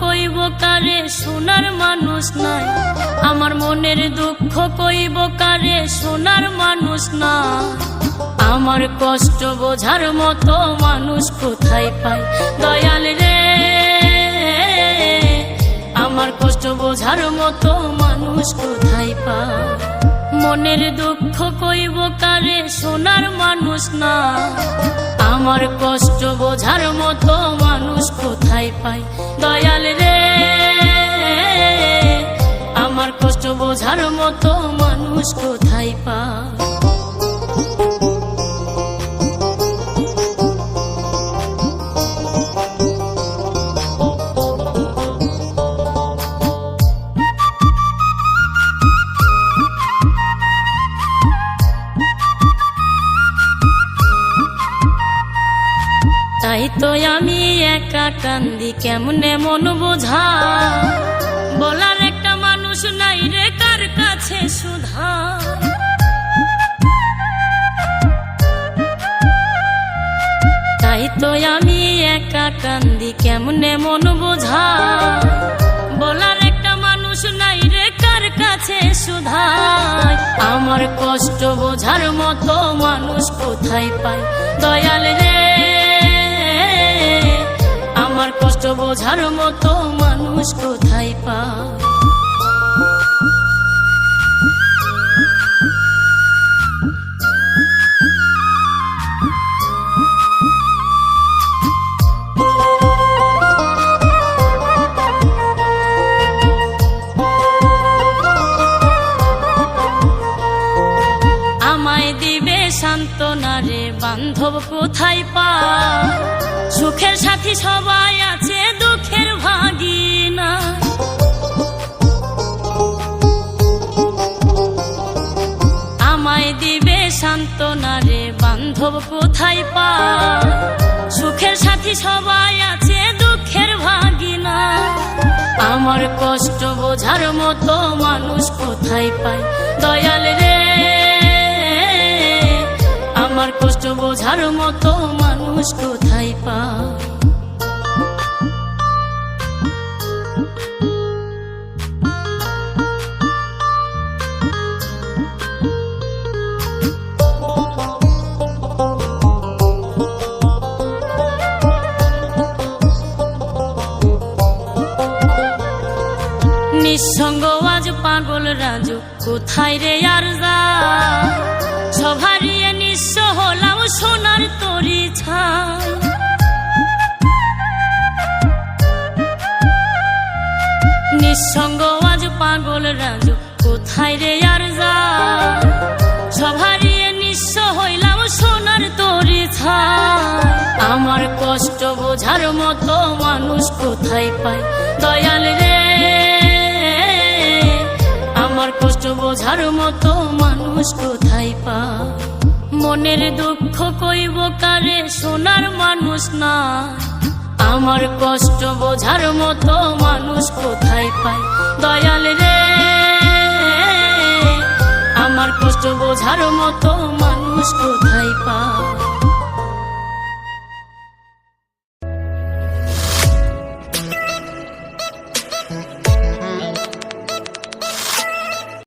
কইব কারে? সোনার মানুষ নাই। আমার মনের দুঃখ কইব কারে? সোনার মানুষ না আমার কষ্ট বোঝার মতো মানুষ কোথায় পায়? দয়াল রে, আমার কষ্ট বোঝার মতো মানুষ কোথায় পায়? মনের দুঃখ কইব কারে? সোনার মানুষ না আমার কষ্ট বোঝার মতো মানুষ কোথায় পাই। দয়াল রে আমার কষ্ট বোঝার মতো মানুষ কোথায় পায় তো আমি একা কান্দি কেমনে মন বোঝা? বলার একটা মানুষ নাই রে কার কাছে সুধা? তাই তো আমি একা কান্দি কেমনে মন বোঝা? বলার একটা মানুষ নাই রে কার কাছে সুধাই আমার কষ্ট বোঝার মতো মানুষ কোথায় পাই দয়াল রে। আমার কষ্ট বোঝার মতো মানুষ কোথায় পায়? সান্ত্বনা রে বান্ধব কোথায় পা সুখের সাথী সবাই আছে, দুঃখের ভাগি না আমায় দিবে সান্ত্বনা রে বান্ধব কোথায় পা সুখের সাথী সবাই আছে, দুঃখের ভাগি না আমার কষ্ট বোঝার মতো মানুষ কোথায় পায়? দয়াল রে। কষ্ট বোঝার মতো মানুষ কোথায় পা নিঃসঙ্গ আজ পাগল রাজু, কোথায় রে আর যা? সভারিয়ে নিঃস্ব হলাম সোনার তরি ছাই। নিঃসঙ্গ আজ পাগল রাজু, কোথায় রে যা? সভারিয়ে নিঃস্ব হইলাম সোনার তরি ছাই। আমার কষ্ট বোঝার মতো মানুষ কোথায় পায়? দয়াল রে, আমার কষ্ট বোঝার মতো মানুষ কোথায় পায়? মনের দুঃখ কইব কারে? সোনার মানুষ না। আমার কষ্ট বোঝার মতো মানুষ কোথায় পায়? দয়াল রে, আমার কষ্ট বোঝার মতো মানুষ কোথায় পায়?